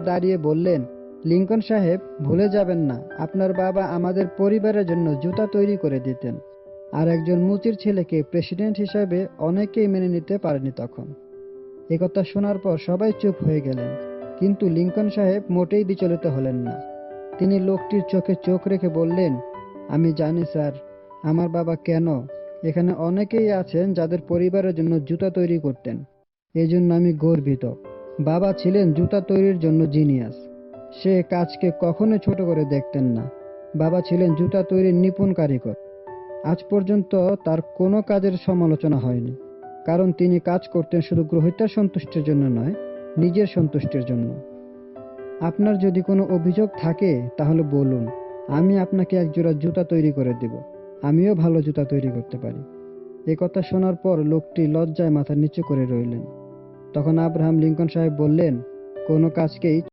দাঁড়িয়ে বললেন, লিঙ্কন সাহেব, ভুলে যাবেন না, আপনার বাবা আমাদের পরিবারের জন্য জুতা তৈরি করে দিতেন। আর একজন মুচির ছেলেকে প্রেসিডেন্ট হিসাবে অনেকেই মেনে নিতে পারেনি তখন। একথা শোনার পর সবাই চুপ হয়ে গেলেন। কিন্তু লিঙ্কন সাহেব মোটেই বিচলিত হলেন না। তিনি লোকটির চোখে চোখ রেখে বললেন, আমি জানি স্যার, আমার বাবা কেন? এখানে অনেকেই আছেন যাদের পরিবারের জন্য জুতা তৈরি করতেন। এজন্য আমি গর্বিত। বাবা ছিলেন জুতা তৈরির জন্য জিনিয়াস। সে কাজকে কখনো ছোট করে দেখতেন না। বাবা ছিলেন জুতা তৈরির নিপুণ কারিগর। আজ পর্যন্ত তার কোনো কাজের সমালোচনা হয়নি। কারণ তিনি কাজ করতেন শুধু গ্রহিতার সন্তুষ্টির জন্য নয়, নিজের সন্তুষ্টির জন্য। আপনার যদি কোনো অভিযোগ থাকে, তাহলে বলুন। আমি আপনাকে একজোড়া জুতা তৈরি করে দেব। আমিও ভালো জুতা তৈরি করতে পারি। এ কথা শোনার পর লোকটি লজ্জায় মাথা নিচু করে রইলেন। তখন আব্রাহাম লিঙ্কন সাহেব বললেন কোনো কাজকেই